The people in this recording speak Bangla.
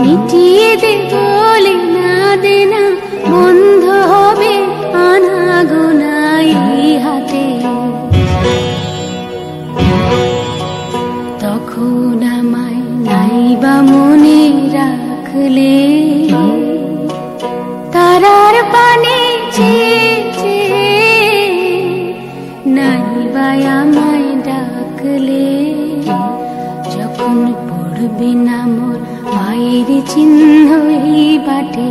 মিটিয়ে দেব না দেনা, বন্ধ হবে আনা গোনা হাতে। তখন আমায় নাইবা মনে রাখলে, তারার পানে নাইবা আমায় ডাকলে, যখন পড়বে না মোর পায়ের চিহ্ন এই বাটে।